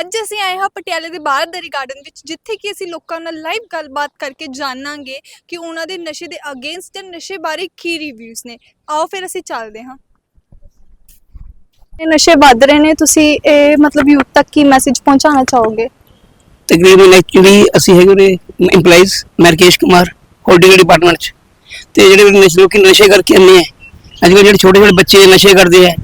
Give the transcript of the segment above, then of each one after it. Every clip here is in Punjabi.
ਅੱਜ ਅਸੀਂ ਆਏ ਹਾਂ ਪਟਿਆਲੇ ਦੇ ਬਾਹਰਦਰੀ ਗਾਰਡਨ ਵਿੱਚ, ਜਿੱਥੇ ਕਿ ਅਸੀਂ ਲੋਕਾਂ ਨਾਲ ਲਾਈਵ ਗੱਲਬਾਤ ਕਰਕੇ ਜਾਣਾਂਗੇ ਕਿ ਉਹਨਾਂ ਦੇ ਨਸ਼ੇ ਦੇ ਅਗੇਂਸਟ ਤੇ ਨਸ਼ੇ ਬਾਰੇ ਕੀ ਰਿਵਿਊਜ਼ ਨੇ। ਆਓ ਫਿਰ ਅਸੀਂ ਚੱਲਦੇ ਹਾਂ। ਇਹ ਨਸ਼ੇ ਵੱਧ ਰਹੇ ਨੇ, ਤੁਸੀਂ ਇਹ ਮਤਲਬ ਯੂਥ ਤੱਕ ਕੀ ਮੈਸੇਜ ਪਹੁੰਚਾਉਣਾ ਚਾਹੋਗੇ? ਤਕਰੀਬਨ ਐਕਚੁਅਲੀ ਅਸੀਂ ਹੈਗੇ ਨੇ EMPLOYEES ਮੈਂ ਕੁਮਾਰ ਹੋਲਡਿੰਗ ਡਿਪਾਰਟਮੈਂਟ ਚ। ਤੇ ਜਿਹੜੇ ਨਸ਼ੇ, ਲੋਕੀ ਨਸ਼ੇ ਕਰਕੇ ਆਉਂਦੇ ਆ। ਅੱਜ ਕੱਲ੍ਹ ਜਿਹੜੇ ਛੋਟੇ ਛੋਟੇ ਬੱਚੇ ਨਸ਼ੇ ਕਰਦੇ ਆ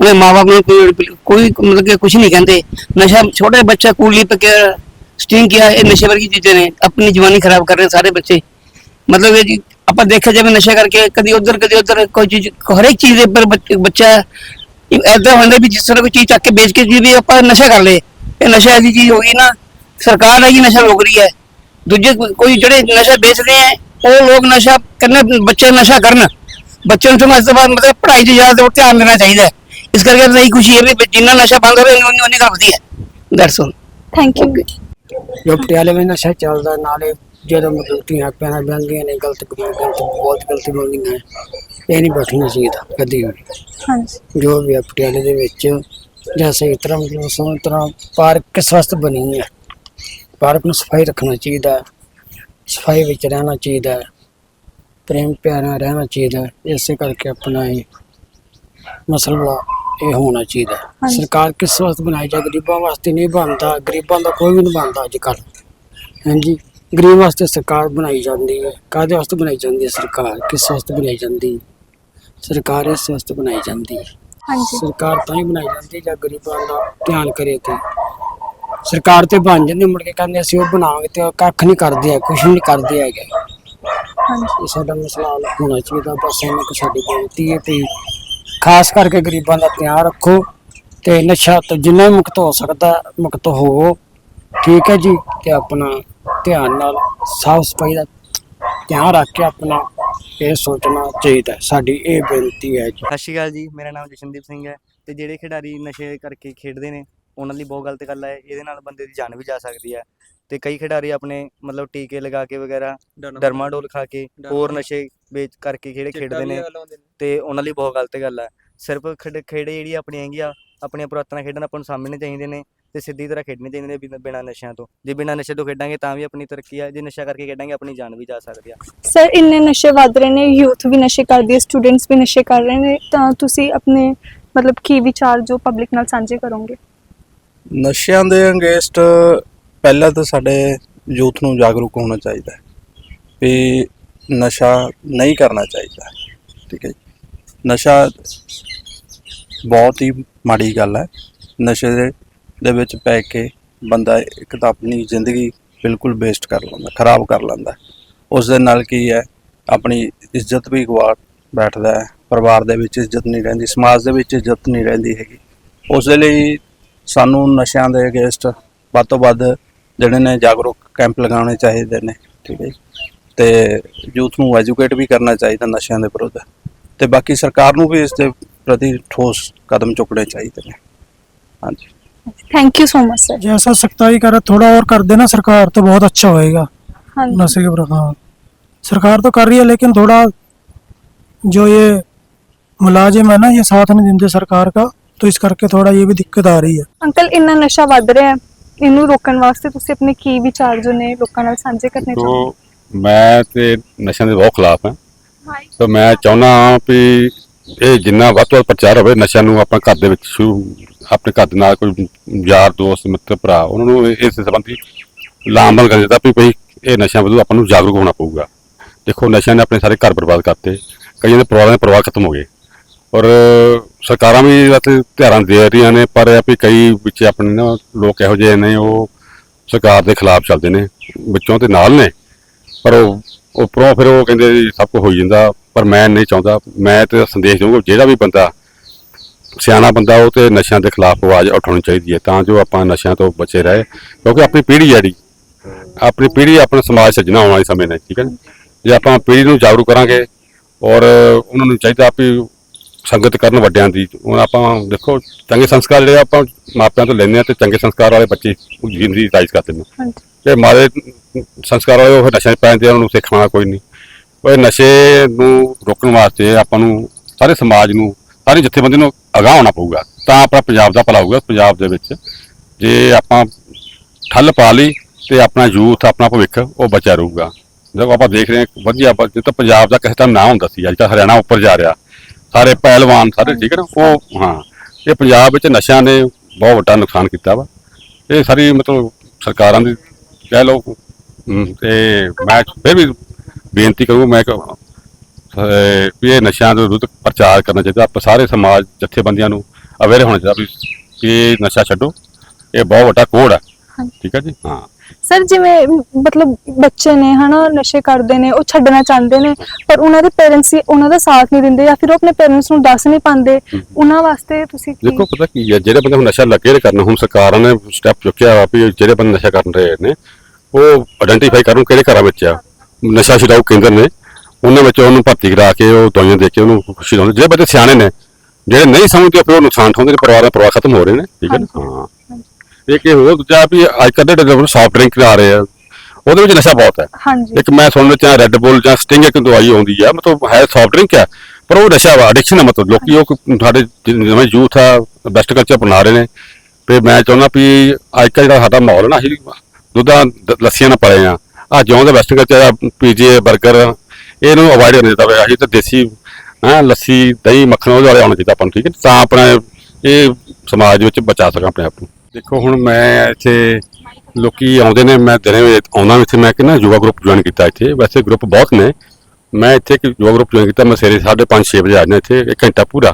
ਉਹਨੇ ਮਾਪੇ ਨੂੰ ਕੋਈ ਕੋਈ ਮਤਲਬ ਕਿ ਕੁਝ ਨਹੀਂ ਕਹਿੰਦੇ। ਨਸ਼ਾ ਛੋਟੇ ਬੱਚਾ ਕੂਲੀ ਪਕਿਆ ਸਟਿੰਗ ਕਿਹਾ ਇਹ ਨਸ਼ੇ ਵਰਗੀ ਚੀਜ਼ਾਂ ਨੇ। ਆਪਣੀ ਜਵਾਨੀ ਖਰਾਬ ਕਰ ਰਹੇ ਸਾਰੇ ਬੱਚੇ। ਮਤਲਬ ਇਹ ਜੀ, ਆਪਾਂ ਦੇਖਿਆ ਜਾਵੇ ਨਸ਼ਾ ਕਰਕੇ ਕਦੀ ਉਧਰ ਕਦੀ ਉਧਰ ਕੋਈ ਚੀਜ਼, ਹਰੇਕ ਚੀਜ਼ ਦੇ ਉੱਪਰ ਬੱਚਾ ਐਦਾਂ ਹੁੰਦਾ ਵੀ ਜਿਸ ਤਰ੍ਹਾਂ ਕੋਈ ਚੀਜ਼ ਚੱਕ ਕੇ ਵੇਚ ਕੇ ਜੀ ਵੀ ਆਪਾਂ ਨਸ਼ਾ ਕਰ ਲਏ। ਇਹ ਨਸ਼ਾ ਐਸੀ ਚੀਜ਼ ਹੋ ਗਈ ਨਾ, ਸਰਕਾਰ ਹੈ ਜੀ ਨਸ਼ਾ ਰੋਕ ਰਹੀ ਹੈ। ਦੂਜੇ ਕੋਈ- ਜਿਹੜੇ ਨਸ਼ਾ ਵੇਚਦੇ ਆ ਉਹ ਲੋਕ ਨਸ਼ਾ ਕਰਨੇ, ਬੱਚੇ ਨਸ਼ਾ ਕਰਨ। ਬੱਚਿਆਂ ਨੂੰ ਤਾਂ ਇਸ ਤੋਂ ਬਾਅਦ ਮਤਲਬ ਪੜ੍ਹਾਈ 'ਚ ਜ਼ਿਆਦਾ ਧਿਆਨ ਦੇਣਾ ਚਾਹੀਦਾ ਇਸ ਕਰਕੇ ਤਾਂ ਇਹੀ ਖੁਸ਼ੀ ਹੈ ਵੀ ਜਿੰਨਾ ਨਸ਼ਾ ਬੰਦ ਹੋਵੇ ਉਨੀ ਉਨੀ ਗੱਲ ਵਧੀਆ। ਦੈਟਸ ਆਲ ਥੈਂਕ ਯੂ ਜੋ ਪਟਿਆਲੇ ਵਿੱਚ ਨਸ਼ਾ ਚੱਲਦਾ ਨਾਲੇ ਜਦੋਂ ਮਤਲਬ ਧੀਆਂ ਪੈਣਾ ਬੰਦੀਆਂ ਨੇ ਗਲਤ ਗਲਤ ਬਹੁਤ ਗਲਤੀ ਬੋਲਦੀਆਂ ਇਹ ਨਹੀਂ ਬੈਠਣਾ ਚਾਹੀਦਾ ਕਦੀ ਵੀ। ਹਾਂਜੀ। ਜੋ ਵੀ ਹੈ ਪਟਿਆਲੇ ਦੇ ਵਿੱਚ ਜਾਂ ਸਹੀ ਤਰ੍ਹਾਂ ਮਤਲਬ ਸੋਹਣੀ ਤਰ੍ਹਾਂ ਪਾਰਕ ਸਵਸਥ ਬਣੀ ਹੈ। ਪਾਰਕ ਨੂੰ ਸਫ਼ਾਈ ਰੱਖਣਾ ਚਾਹੀਦਾ ਹੈ। ਸਫ਼ਾਈ ਵਿੱਚ ਰਹਿਣਾ ਚਾਹੀਦਾ ਹੈ। ਪ੍ਰੇਮ ਪਿਆਰ ਨਾਲ ਰਹਿਣਾ ਚਾਹੀਦਾ ਹੈ। ਇਸੇ ਕਰਕੇ ਆਪਣਾ ਇਹ ਮਸਲਾ ਇਹ ਹੋਣਾ ਚਾਹੀਦਾ ਹੈ। ਹਾਂਜੀ। ਸਰਕਾਰ ਕਿਸ ਵਾਸਤੇ ਬਣਾਈ ਜਾ ਗਰੀਬਾਂ ਵਾਸਤੇ ਨਹੀਂ ਬਣਦਾ ਗਰੀਬਾਂ ਦਾ ਕੋਈ ਵੀ ਨਹੀਂ ਬਣਦਾ ਅੱਜ ਕੱਲ੍ਹ ਹਾਂਜੀ ਗਰੀਬ ਵਾਸਤੇ ਸਰਕਾਰ ਬਣਾਈ ਜਾਂਦੀ ਹੈ। ਕਾਹਦੇ ਵਾਸਤੇ ਬਣਾਈ ਜਾਂਦੀ ਹੈ ਸਰਕਾਰ? ਕਿਸ ਵਾਸਤੇ ਬਣਾਈ ਜਾਂਦੀ? ਹੈ? ਸਰਕਾਰ ਇਸ ਵਾਸਤੇ ਬਣਾਈ ਜਾਂਦੀ ਹੈ। ਹਾਂਜੀ। ਸਰਕਾਰ ਤਾਂ ਹੀ ਬਣਾਈ ਜਾਂਦੀ ਹੈ ਜਾਂ ਗਰੀਬਾਂ ਦਾ ਧਿਆਨ ਕਰੇ ਤੇ। ਸਰਕਾਰ ਤੇ ਬਣ ਜਾਂਦੀ ਮੁੜ ਕੇ ਕਹਿੰਦੇ ਅਸੀਂ ਉਹ ਬਣਾਵਾਂਗੇ ਤੇ ਉਹ ਕੱਖ ਨਹੀਂ ਕਰਦੇ ਆ ਕੁਝ ਨਹੀਂ ਕਰਦੇ ਹੈਗੇ। ਹਾਂਜੀ। ਇਹ ਸਾਡਾ ਮਸਲਾ ਹੱਲ ਹੋਣਾ ਚਾਹੀਦਾ ਬਸ ਇਹਨਾਂ ਕੋ ਸਾਡੀ ਬੇਨਤੀ ਹੈ ਵੀ ਖਾਸ ਕਰਕੇ ਗਰੀਬਾਂ ਦਾ ਧਿਆਨ ਰੱਖੋ ਤੇ ਨਸ਼ਾ ਤੋਂ ਜਿੰਨਾ ਵੀ ਮੁਕਤ ਹੋ ਸਕਦਾ, ਮੁਕਤ ਹੋਵੋ। ਠੀਕ ਹੈ ਜੀ, ਤੇ ਆਪਣਾ ਧਿਆਨ ਨਾਲ ਸਾਫ਼ ਸਫ਼ਾਈ ਦਾ ਧਿਆਨ ਰੱਖ ਕੇ ਆਪਣਾ ਇਹ ਸੋਚਣਾ ਚਾਹੀਦਾ ਸਾਡੀ ਇਹ ਬੇਨਤੀ ਹੈ ਜੀ। ਸਤਿ ਸ਼੍ਰੀ ਅਕਾਲ ਜੀ, ਮੇਰਾ ਨਾਮ ਜਸ਼ਨਦੀਪ ਸਿੰਘ ਹੈ ਤੇ ਜਿਹੜੇ ਖਿਡਾਰੀ ਨਸ਼ੇ ਕਰਕੇ ਖੇਡਦੇ ਨੇ ਉਹਨਾਂ ਲਈ ਬਹੁਤ ਗਲਤ ਗੱਲ ਹੈ ਇਹਦੇ ਨਾਲ ਬੰਦੇ ਦੀ ਜਾਨ ਵੀ ਜਾ ਸਕਦੀ ਹੈ ਤੇ ਕਈ ਖਿਡਾਰੀ ਆਪਣੇ ਮਤਲਬ ਟੀਕੇ ਲਗਾ ਕੇ ਵਗੈਰਾ ਡਰਮਾਡੋਲ ਖਾ ਕੇ ਹੋਰ ਨਸ਼ੇ ਵੇਚ ਕਰਕੇ ਜਿਹੜੇ ਖੇਡਦੇ ਨੇ ਤੇ ਉਹਨਾਂ ਲਈ ਬਹੁਤ ਗਲਤ ਗੱਲ ਹੈ ਸਿਰਫ ਖੇਡ ਖੇੜੇ ਜਿਹੜੀ ਆਪਣੀਆਂ ਹੈਗੀਆਂ ਆਪਣੀਆਂ ਪੁਰਾਤਨ ਖੇਡਾਂ ਆਪਾਂ ਨੂੰ ਸਾਹਮਣੇ ਚਾਹੀਦੇ ਨੇ ਤੇ ਸਿੱਧੀ ਤਰ੍ਹਾਂ ਖੇਡਣੇ ਚਾਹੀਦੇ ਨੇ ਬਿਨਾਂ- ਬਿਨਾਂ ਨਸ਼ਿਆਂ ਤੋਂ। ਜੇ ਬਿਨਾਂ ਨਸ਼ੇ ਤੋਂ ਖੇਡਾਂਗੇ ਤਾਂ ਵੀ ਆਪਣੀ ਤਰੱਕੀ ਹੈ ਜੇ ਨਸ਼ਾ ਕਰਕੇ ਖੇਡਾਂਗੇ ਆਪਣੀ ਜਾਨ ਵੀ ਜਾ ਸਕਦੀ ਹੈ ਸਰ ਇੰਨੇ ਨਸ਼ੇ ਵੱਧ ਰਹੇ ਨੇ ਯੂਥ ਵੀ ਨਸ਼ੇ ਕਰਦੀ ਹੈ ਸਟੂਡੈਂਟਸ ਵੀ ਨਸ਼ੇ ਕਰ ਰਹੇ ਨੇ ਤਾਂ ਤੁਸੀਂ ਆਪਣੇ ਮਤਲਬ ਕੀ ਵਿਚਾਰ ਜੋ ਪਬਲਿਕ ਨਾਲ ਸਾਂਝੇ ਕਰੋਗੇ? ਨਸ਼ਿਆਂ ਦੇ ਅਗੇਂਸਟ ਪਹਿਲਾਂ ਤਾਂ ਸਾਡੇ ਯੂਥ ਨੂੰ ਜਾਗਰੂਕ ਹੋਣਾ ਚਾਹੀਦਾ ਹੈ ਵੀ ਨਸ਼ਾ ਨਹੀਂ ਕਰਨਾ ਚਾਹੀਦਾ ਠੀਕ ਹੈ ਜੀ। ਨਸ਼ਾ ਬਹੁਤ ਹੀ ਮਾੜੀ ਗੱਲ ਹੈ। ਨਸ਼ੇ ਦੇ ਦੇ ਵਿੱਚ ਪੈ ਕੇ ਬੰਦਾ ਇੱਕ ਤਾਂ ਆਪਣੀ ਜ਼ਿੰਦਗੀ ਬਿਲਕੁਲ ਵੇਸਟ ਕਰ ਲੈਂਦਾ, ਖਰਾਬ ਕਰ ਲੈਂਦਾ ਉਸ ਦੇ ਨਾਲ ਕੀ ਹੈ, ਆਪਣੀ ਇੱਜ਼ਤ ਵੀ ਗਵਾ ਬੈਠਦਾ ਹੈ। ਪਰਿਵਾਰ ਦੇ ਵਿੱਚ ਇੱਜ਼ਤ ਨਹੀਂ ਰਹਿੰਦੀ, ਸਮਾਜ ਦੇ ਵਿੱਚ ਇੱਜ਼ਤ ਨਹੀਂ ਰਹਿੰਦੀ ਹੈਗੀ। ਉਸ ਦੇ ਲਈ ਸਾਨੂੰ ਨਸ਼ਿਆਂ ਦੇ ਅਗੇਂਸਟ ਵੱਧ ਤੋਂ ਵੱਧ ਜਿਹੜੇ ਨੇ ਜਾਗਰੂਕ ਕੈਂਪ ਲਗਾਉਣੇ ਚਾਹੀਦੇ ਨੇ ਠੀਕ ਹੈ ਜੀ। ਤੇ ਯੂਥ ਨੂੰ ਐਜੂਕੇਟ ਵੀ ਕਰਨਾ ਚਾਹੀਦਾ ਨਸ਼ਿਆਂ ਦੇ ਵਿਰੁੱਧ ਤੇ ਬਾਕੀ ਸਰਕਾਰ ਨੂੰ ਵੀ ਇਸ ਦੇ ਪ੍ਰਤੀ ਠੋਸ ਕਦਮ ਚੁੱਕਣੇ ਚਾਹੀਦੇ ਨੇ ਹਾਂਜੀ thank you so much sir जैसा सख्ताई करे थोड़ा और कर देना सरकार तो बहुत अच्छा होएगा हाँ जी नशे के प्रति हाँ सरकार तो कर रही है लेकिन थोड़ा जो ये मुलाजिम है ना ये साथ नहीं देते सरकार का तो इस करके थोड़ा ये भी दिक्कत आ रही है ਅੰਕਲ ਇੰਨਾ ਨਸ਼ਾ ਵੱਧ ਰਿਹਾ ਹੈ ਇਹਨੂੰ ਰੋਕਣ ਵਾਸਤੇ ਤੁਸੀਂ ਆਪਣੇ ਕੀ ਵਿਚਾਰ ਜੋ ਨੇ ਲੋਕਾਂ ਨਾਲ ਸਾਂਝੇ ਕਰਨੇ ਚਾਹੁੰਦੇ ਤੋ ਮੈਂ ਤੇ ਨਸ਼ਿਆਂ ਦੇ ਬਹੁਤ ਖਿਲਾਫ ਹਾਂ ਤਾਂ ਮੈਂ ਚਾਹੁੰਦਾ ਹਾਂ ਵੀ ਇਹ ਜਿੰਨਾ ਵੱਧ ਤੋਂ ਵੱਧ ਪ੍ਰਚਾਰ ਹੋਵੇ ਨਸ਼ਿਆਂ ਨੂੰ ਆਪਾਂ ਘਰ ਦੇ ਵਿੱਚ ਸ਼ੁਰੂ ਆਪਣੇ ਘਰ ਦੇ ਨਾਲ ਕੋਈ ਯਾਰ ਦੋਸਤ ਮਿੱਤਰ ਭਰਾ ਉਹਨਾਂ ਨੂੰ ਇਹ- ਇਸ ਸੰਬੰਧੀ ਲਾਮਬੰਦ ਕਰ ਦਿੱਤਾ ਵੀ ਭਈ ਇਹ ਨਸ਼ਿਆਂ ਵਿਰੁੱਧ ਆਪਾਂ ਨੂੰ ਜਾਗਰੂਕ ਹੋਣਾ ਪਊਗਾ ਦੇਖੋ ਨਸ਼ਿਆਂ ਨੇ ਆਪਣੇ ਸਾਰੇ ਘਰ ਬਰਬਾਦ ਕਰਤੇ ਕਈਆਂ ਦੇ ਪਰਿਵਾਰਾਂ ਦੇ ਪਰਿਵਾਰ ਖਤਮ ਹੋ ਗਏ ਔਰ ਸਰਕਾਰਾਂ ਵੀ ਇਹਦੇ ਤੇ ਧਿਆਨ ਦੇ ਰਹੀਆਂ ਨੇ, ਪਰ ਇਹ ਵੀ ਕਈ ਵਿੱਚ ਆਪਣੇ ਨਾ ਲੋਕ ਇਹੋ ਜਿਹੇ ਨੇ, ਉਹ ਸਰਕਾਰ ਦੇ ਖਿਲਾਫ ਚੱਲਦੇ ਨੇ, ਵਿੱਚੋਂ ਤੇ ਨਾਲ ਨੇ। ਪਰ ਉਹ ਉੱਪਰੋਂ ਫਿਰ ਉਹ ਕਹਿੰਦੇ ਜੀ ਸਭ ਕੁਝ ਹੋਈ ਜਾਂਦਾ, ਪਰ ਮੈਂ ਨਹੀਂ ਚਾਹੁੰਦਾ, ਮੈਂ ਤੇ ਸੰਦੇਸ਼ ਦਊਂਗਾ ਜਿਹੜਾ ਵੀ ਬੰਦਾ, ਸਿਆਣਾ ਬੰਦਾ, ਉਹ ਤੇ ਨਸ਼ਿਆਂ ਦੇ ਖਿਲਾਫ ਆਵਾਜ਼ ਉਠਾਉਣੀ ਚਾਹੀਦੀ ਹੈ, ਤਾਂ ਜੋ ਆਪਾਂ ਨਸ਼ਿਆਂ ਤੋਂ ਬਚੇ ਰਹੇ, ਕਿਉਂਕਿ ਆਪਣੀ ਪੀੜ੍ਹੀ ਜਿਹੜੀ, ਆਪਣੀ ਪੀੜ੍ਹੀ ਆਪਣਾ ਸਮਾਜ ਸੱਜਣਾ ਆਉਣ ਵਾਲੇ ਸਮੇਂ ਨੇ, ਠੀਕ ਹੈ ਜੇ ਆਪਾਂ ਪੀੜ੍ਹੀ ਨੂੰ ਜਾਗਰੂਕ ਕਰਾਂਗੇ, ਔਰ ਉਹਨਾਂ ਨੂੰ ਚਾਹੀਦਾ ਵੀ ਸੰਗਤ ਕਰਨ ਵੱਡਿਆਂ ਦੀ। ਹੁਣ ਆਪਾਂ ਦੇਖੋ ਚੰਗੇ ਸੰਸਕਾਰ ਜਿਹੜੇ ਆਪਾਂ ਮਾਪਿਆਂ ਤੋਂ ਲੈਂਦੇ ਆ ਤੇ ਚੰਗੇ ਸੰਸਕਾਰ ਵਾਲੇ ਬੱਚੇ ਜ਼ਿੰਦਗੀ ਰਾਈਜ਼ ਕਰਦੇ ਨੇ ਤੇ ਮਾਰੇ ਸੰਸਕਾਰ ਵਾਲੇ ਉਹ ਫਿਰ ਨਸ਼ਿਆਂ 'ਚ ਪੈ ਜਾਂਦੇ ਆ, ਉਹਨਾਂ ਨੂੰ ਸਿੱਖਣਾ ਕੋਈ ਨਹੀਂ। ਉਹ ਨਸ਼ੇ ਨੂੰ ਰੋਕਣ ਵਾਸਤੇ ਆਪਾਂ ਨੂੰ ਸਾਰੇ ਸਮਾਜ ਨੂੰ ਸਾਰੇ ਜਥੇਬੰਦੀ ਨੂੰ ਅਗਾਂਹ ਹੋਣਾ ਪਊਗਾ। ਤਾਂ ਆਪਣਾ ਪੰਜਾਬ ਦਾ ਭਲਾ ਹੋਊਗਾ ਪੰਜਾਬ ਦੇ ਵਿੱਚ। ਜੇ ਆਪਾਂ ਠੱਲ ਪਾ ਲਈ ਤੇ ਆਪਣਾ ਯੂਥ ਆਪਣਾ ਭਵਿੱਖ ਉਹ ਬਚਿਆ ਰਹੂਗਾ। ਜਦੋਂ ਆਪਾਂ ਦੇਖ ਰਹੇ ਹਾਂ ਵਧੀਆ ਜਿੱਥੇ ਪੰਜਾਬ ਦਾ ਕਿਸੇ ਟਾਈਮ ਨਾ ਹੁੰਦਾ ਸੀ ਅੱਜ ਕੱਲ੍ਹ ਹਰਿਆਣਾ ਉੱਪਰ ਜਾ ਰਿਹਾ। ਸਾਰੇ ਪਹਿਲਵਾਨ ਸਾਰੇ ਠੀਕ ਹੈ ਨਾ? ਉਹ ਹਾਂ। ਇਹ ਪੰਜਾਬ ਵਿੱਚ ਨਸ਼ਿਆਂ ਨੇ ਬਹੁਤ ਵੱਡਾ ਨੁਕਸਾਨ ਕੀਤਾ ਵਾ। ਇਹ ਸਾਰੀ ਮਤਲਬ ਸਰਕਾਰਾਂ ਦੀ ਕਹਿ ਲਓ ਤੇ ਮੈਂ ਫਿਰ ਵੀ ਬੇਨਤੀ ਕਰੂੰ ਮੈਂ ਕਿ ਇਹ ਨਸ਼ਿਆਂ ਦੇ ਵਿਰੁੱਧ ਪ੍ਰਚਾਰ ਕਰਨਾ ਚਾਹੀਦਾ। ਆਪਾਂ ਸਾਰੇ ਸਮਾਜ ਜਥੇਬੰਦੀਆਂ ਨੂੰ ਅਵੇਅਰ ਹੋਣਾ ਚਾਹੀਦਾ ਵੀ ਇਹ ਨਸ਼ਾ ਛੱਡੋ। ਇਹ ਬਹੁਤ ਵੱਡਾ ਕੋੜ ਹੈ ਠੀਕ ਹੈ ਜੀ? ਹਾਂ। ਸਰ ਜਿਵੇਂ ਮਤਲਬ ਬੱਚੇ ਨੇ ਹਨਾ ਨਸ਼ੇ ਕਰਦੇ ਨੇ ਉਹ ਛੱਡਣਾ ਚਾਹੁੰਦੇ ਨੇ ਪਰ ਉਹਨਾਂ ਦੇ ਪੇਰੈਂਟਸ ਉਹਨਾਂ ਦਾ ਸਾਥ ਨਹੀਂ ਦਿੰਦੇ ਜਾਂ ਫਿਰ ਉਹ ਆਪਣੇ ਪੇਰੈਂਟਸ ਨੂੰ ਦੱਸ ਨਹੀਂ ਪਾਉਂਦੇ ਉਹਨਾਂ ਵਾਸਤੇ ਤੁਸੀਂ ਕੀ ਦੇਖੋ ਪਤਾ ਕੀ ਹੈ ਜਿਹੜੇ ਬੰਦੇ ਹੁਣ ਨਸ਼ਾ ਲੱਗੇ ਨੇ ਕਰਨ ਹੁਣ ਸਰਕਾਰਾਂ ਨੇ ਸਟੈਪ ਚੁੱਕਿਆ ਵਾ ਵੀ ਜਿਹੜੇ ਬੰਦੇ ਨਸ਼ਾ ਕਰ ਰਹੇ ਨੇ ਉਹ ਆਇਡੈਂਟੀਫਾਈ ਕਰਨ ਕਿਹੜੇ ਘਰਾਂ ਵਿੱਚ ਆ। ਨਸ਼ਾ ਛਡਾਊ ਕੇਂਦਰ ਨੇ ਉਹਨਾਂ ਵਿੱਚ ਉਹਨੂੰ ਭਰਤੀ ਕਰਾ ਕੇ ਉਹ ਦਵਾਈਆਂ ਦੇ ਕੇ ਉਹਨੂੰ ਖੁਸ਼ੀ ਲਾਉਂਦੇ ਜਿਹੜੇ ਬੰਦੇ ਸਿਆਣੇ ਨੇ ਜਿਹੜੇ ਨਹੀਂ ਸਮਝਦੇ ਫਿਰ ਉਹ ਨੁਕਸਾਨ ਠਾਉਂਦੇ ਨੇ ਪਰਿਵਾਰ ਦਾ ਪਰਿਵਾਰ ਖਤਮ ਹੋ ਰਹੇ ਨੇ। ਠੀਕ ਹੈ ਨਾ? ਹਾਂ। ਇੱਕ ਇਹ ਹੋਰ ਦੂਜਾ ਵੀ ਅੱਜ ਕੱਲ੍ਹ ਦੇ ਜਿਹੜੇ ਸੌਫਟ ਡਰਿੰਕ ਆ ਰਹੇ ਆ ਉਹਦੇ ਵਿੱਚ ਨਸ਼ਾ ਬਹੁਤ ਹੈ। ਹਾਂਜੀ। ਇੱਕ ਮੈਂ ਸੁਣਨ ਵਿੱਚ ਰੈੱਡ ਬੁੱਲ ਜਾਂ ਸਟਿੰਗ ਇੱਕ ਦਵਾਈ ਆਉਂਦੀ ਆ ਮਤਲਬ ਹੈ ਸੌਫਟ ਡਰਿੰਕ ਆ ਪਰ ਉਹ ਨਸ਼ਾ ਵਾ ਐਡਿਕਸ਼ਨ ਹੈ ਮਤਲਬ ਲੋਕੀ ਉਹ ਸਾਡੇ ਜਿਵੇਂ ਯੂਥ ਆ ਬੈਸਟ ਕਲਚਰ ਅਪਣਾ ਰਹੇ ਨੇ। ਤੇ ਮੈਂ ਚਾਹੁੰਦਾ ਵੀ ਅੱਜ ਕੱਲ੍ਹ ਜਿਹੜਾ ਸਾਡਾ ਮਾਹੌਲ ਨਾ ਅਸੀਂ ਦੁੱਧਾਂ ਲੱਸੀਆਂ ਨਾਲ ਪਲੇ ਆ। ਆ ਜਿਉਂ ਦਾ ਵੈਸਟਰਨ ਕਲਚਰ ਆ ਪੀਜੇ 버ਗਰ ਇਹਨੂੰ ਅਵਾਇਡ ਕਰਨਾ ਚਾਹੀਦਾ ਵਾ ਅਸੀਂ ਤਾਂ ਦੇਸੀ ਹਾਂ ਲੱਸੀ ਦਹੀਂ ਮੱਖਣ ਉਹਦੇ ਵਾਲੇ ਆਉਣਾ ਚਾਹੀਦਾ ਆਪਾਂ ਨੂੰ ਠੀਕ ਹੈ। ਤਾਂ ਆਪਣਾ ਇਹ ਸਮਾਜ ਵਿੱਚ ਬਚਾ ਸਕਾਂ ਆਪਣੇ ਆਪ ਨੂੰ। ਦੇਖੋ ਹੁਣ ਮੈਂ ਇੱਥੇ ਲੋਕੀ ਆਉਂਦੇ ਨੇ ਮੈਂ ਦਿਨੇ ਆਉਂਦਾ ਇੱਥੇ ਮੈਂ ਕਿ ਨਾ ਯੋਗਾ ਗਰੁੱਪ ਜੁਆਇਨ ਕੀਤਾ ਇੱਥੇ। ਵੈਸੇ ਗਰੁੱਪ ਬਹੁਤ ਨੇ। ਮੈਂ ਇੱਥੇ ਇੱਕ ਯੋਗਾ ਗਰੁੱਪ ਜੁਆਇਨ ਕੀਤਾ ਮੈਂ ਸਵੇਰੇ 5:30 6 ਵਜੇ ਆ ਜਾਂਦਾ ਇੱਥੇ ਇੱਕ ਘੰਟਾ ਪੂਰਾ।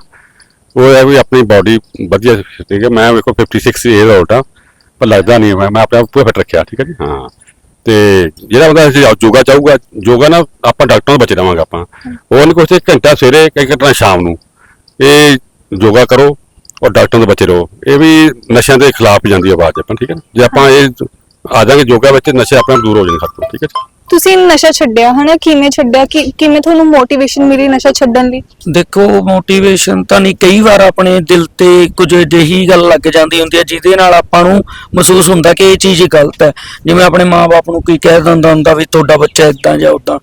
ਉਹ ਹੈ ਵੀ ਆਪਣੀ ਬਾਡੀ ਵਧੀਆ ਠੀਕ ਹੈ। ਮੈਂ ਵੇਖੋ 56 ਏਜ ਆਊਟ ਆ ਪਰ ਲੱਗਦਾ ਨਹੀਂ ਮੈਂ ਮੈਂ ਆਪਣੇ ਆਪ ਪੂਰਾ ਫਿੱਟ ਰੱਖਿਆ ਠੀਕ ਹੈ ਜੀ? ਹਾਂ। ਤੇ ਜਿਹੜਾ ਬੰਦਾ ਅਸੀਂ ਯੋਗਾ ਚਾਹੂਗਾ ਯੋਗਾ ਨਾਲ ਆਪਾਂ ਡਾਕਟਰਾਂ ਤੋਂ ਬਚੇ ਰਵਾਂਗੇ ਆਪਾਂ। ਉਹ ਨਹੀਂ ਕੁਛ ਇੱਕ ਘੰਟਾ ਸਵੇਰੇ ਇੱਕ ਘੰਟਾ ਸ਼ਾਮ ਨੂੰ। ਇਹ ਯੋਗਾ ਕਰੋ ਔਰ ਡਾਕਟਰਾਂ ਤੋਂ ਬਚੇ ਰਹੋ। ਇਹ ਵੀ ਨਸ਼ਿਆਂ ਦੇ ਖਿਲਾਫ ਜਾਂਦੀ ਆਵਾਜ਼ ਆਪਾਂ ਠੀਕ ਹੈ? ਜੇ ਆਪਾਂ ਇਹ ਆ ਜਾਵਾਂਗੇ ਯੋਗਾ ਵਿੱਚ ਨਸ਼ੇ ਆਪਣੇ ਆਪ ਦੂਰ ਹੋ ਜਾਣਗੇ ਸਾਡੇ ਤੋਂ ਠੀਕ ਹੈ? ਤੁਸੀਂ ਨਸ਼ਾ ਛੱਡਿਆ ਹਨਾ? ਕਿਵੇਂ ਛੱਡਿਆ? ਕਿ ਕਿਵੇਂ ਤੁਹਾਨੂੰ ਮੋਟੀਵੇਸ਼ਨ ਮਿਲੀ ਨਸ਼ਾ ਛੱਡਣ ਲਈ? ਦੇਖੋ ਮੋਟੀਵੇਸ਼ਨ ਤਾਂ ਨਹੀਂ ਕਈ ਵਾਰ ਆਪਣੇ ਦਿਲ ਤੇ ਕੁਝ ਅਜਿਹੀ ਗੱਲ ਲੱਗ ਜਾਂਦੀ ਹੁੰਦੀ ਹੈ ਜਿਹਦੇ ਨਾਲ ਆਪਾਂ ਨੂੰ ਮਹਿਸੂਸ ਹੁੰਦਾ ਕਿ ਇਹ ਚੀਜ਼ ਗਲਤ ਹੈ। ਜਿਵੇਂ ਆਪਣੇ ਮਾਪੇ ਨੂੰ ਕੋਈ ਕਹਿ ਦਿੰਦਾ ਹੁੰਦਾ ਵੀ ਤੁਹਾਡਾ ਬੱਚਾ ਇਦਾਂ ਜਾਂ ਉਦਾਂ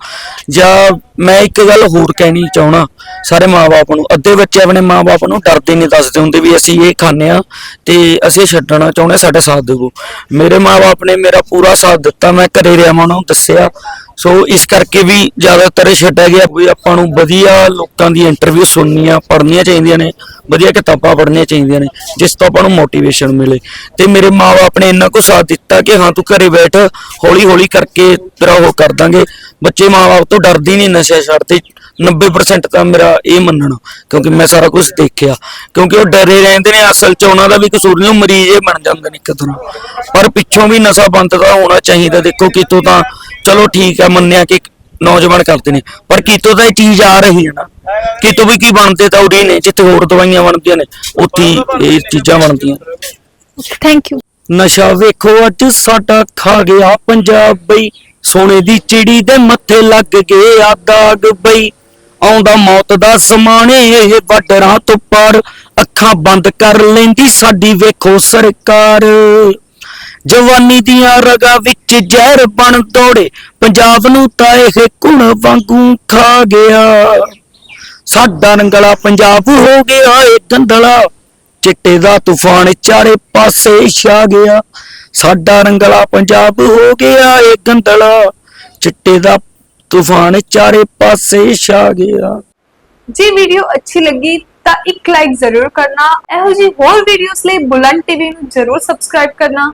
ਜਾਂ ਮੈਂ ਇੱਕ ਗੱਲ ਹੋਰ ਕਹਿਣੀ ਚਾਹਣਾ ਸਾਰੇ ਮਾਪੇ ਨੂੰ ਅੱਧੇ ਬੱਚੇ ਆਪਣੇ ਮਾਪੇ ਨੂੰ ਡਰਦੇ ਨਹੀਂ ਦੱਸਦੇ ਹੁੰਦੇ ਵੀ ਅਸੀਂ ਇਹ ਖਾਂਦੇ ਆ ਤੇ ਅਸੀਂ ਛੱਡਣਾ ਚਾਹੁੰਦੇ ਹਾਂ, ਸਾਡਾ ਸਾਥ ਦਿਓ ਮੇਰੇ ਮਾਪੇ ਨੇ ਮੇਰਾ ਪੂਰਾ ਸਾਥ ਦਿੱਤਾ ਮੈਂ ਘਰੇ ਰਿਹਾ ਮੈਂ ਉਹਨਾਂ ਨੂੰ ਦੱਸਿਆ ਸੋ ਇਸ ਕਰਕੇ ਵੀ ਜ਼ਿਆਦਾਤਰ ਛੱਡਿਆ ਗਿਆ ਵੀ ਆਪਾਂ ਨੂੰ ਵਧੀਆ ਲੋਕਾਂ ਦੀ ਇੰਟਰਵਿਊ ਸੁਣਨੀਆਂ ਪੜ੍ਹਨੀਆਂ ਚਾਹੀਦੀਆਂ ਨੇ, ਵਧੀਆ ਕਿਤਾਬਾਂ ਪੜ੍ਹਨੀਆਂ ਚਾਹੀਦੀਆਂ ਨੇ, ਜਿਸ ਤੋਂ ਆਪਾਂ ਨੂੰ ਮੋਟੀਵੇਸ਼ਨ ਮਿਲੇ। ਤੇ ਮੇਰੇ ਮਾਪੇ ਨੇ ਇੰਨਾ ਕੁ ਸਾਥ ਦਿੱਤਾ ਕਿ ਹਾਂ, ਤੂੰ ਘਰੇ ਬੈਠ ਹੌਲੀ ਹੌਲੀ ਕਰਕੇ ਤੇਰਾ ਉਹ ਕਰ ਦਾਂਗੇ। ਬੱਚੇ ਮਾਪੇ ਤੋਂ ਡਰਦੀ ਨਹੀਂ ਨਸ਼ਾ ਛੱਡਦੇ 90% ਤਾਂ ਮੇਰਾ ਇਹ ਮੰਨਣਾ, ਕਿਉਂਕਿ ਮੈਂ ਸਾਰਾ ਕੁਝ ਦੇਖਿਆ। ਕਿਉਂਕਿ ਉਹ ਡਰੇ ਰਹਿੰਦੇ ਨੇ, ਅਸਲ 'ਚ ਉਹਨਾਂ ਦਾ ਵੀ ਕਸੂਰ ਨਹੀਂ ਉਹ ਮਰੀਜ਼ ਹੀ ਬਣ ਜਾਂਦੇ ਨੇ ਇੱਕ ਤਰ੍ਹਾਂ। ਪਰ ਪਿੱਛੋਂ ਵੀ ਨਸ਼ਾ ਬੰਦ ਤਾਂ ਹੋਣਾ ਚਾਹੀਦਾ, ਦੇਖੋ ਕਿਤੋਂ ਤਾਂ ਚਲੋ ਠੀਕ ਆ ਮੰਨਿਆ ਕਿ ਨੌਜਵਾਨ ਕਰਦੇ ਨੇ। ਪਰ ਕਿਤੋਂ ਤਾਂ ਇਹ ਚੀਜ਼ ਆ ਰਹੀ ਹੈ ਨਾ। ਕਿਤੋਂ ਵੀ ਕੀ ਬਣਦੇ ਤਾਂ ਉਡੀ ਨੇ ਜਿੱਥੇ ਹੋਰ ਦਵਾਈਆਂ ਬਣਦੀਆਂ ਨੇ ਉੱਥੇ ਇਹ ਚੀਜ਼ਾਂ ਬਣਦੀਆਂ। ਥੈਂਕ ਯੂ ਨਸ਼ਾ ਵੇਖੋ ਅੱਜ ਸਾਡਾ ਖਾ ਗਿਆ ਪੰਜਾਬ ਬਈ। ਸੋਨੇ ਦੀ ਚਿੜੀ ਦੇ ਮੱਥੇ ਲੱਗ ਗਏ ਆ ਦਾਗ ਬਈ। ਆਉਂਦਾ ਮੌਤ ਦਾ ਸਮਾਣੇ ਇਹ ਵੱਡਰਾਂ ਤੋਂ ਪਾਰ ਅੱਖਾਂ ਬੰਦ ਕਰ ਲੈਂਦੀ ਸਾਡੀ ਵੇਖੋ ਸਰਕਾਰ। ਜਵਾਨੀ ਦੀਆਂ ਰਗਾਂ ਵਿੱਚ ਜ਼ਹਿਰ ਬਣ ਦੌੜੇ, ਪੰਜਾਬ ਨੂੰ ਤਾਂ ਇਹ ਕੁਣ ਵਾਂਗੂ ਖਾ ਗਿਆ। ਸਾਡਾ ਰੰਗਲਾ ਪੰਜਾਬ ਹੋ ਗਿਆ ਏ ਗੰਦਲਾ ਚਿੱਟੇ ਦਾ ਤੂਫਾਨ ਚਾਰੇ ਪਾਸੇ ਛਾ ਗਿਆ। ਸਾਡਾ ਰੰਗਲਾ ਪੰਜਾਬ ਹੋ ਗਿਆ ਏ ਗੰਦਲਾ ਚਿੱਟੇ ਦਾ ਤੂਫਾਨ ਚਾਰੇ ਪਾਸੇ ਛਾ ਗਿਆ। ਜੇ ਵੀਡੀਓ ਅੱਛੀ ਲੱਗੀ ਤਾਂ ਇੱਕ ਲਾਈਕ ਜ਼ਰੂਰ ਕਰਨਾ। ਇਹੋ ਜਿਹੀ ਹੋਰ ਵੀਡੀਓਜ਼ ਲਈ ਬੁਲੰਦ ਟੀਵੀ ਨੂੰ ਜ਼ਰੂਰ ਸਬਸਕ੍ਰਾਈਬ ਕਰਨਾ।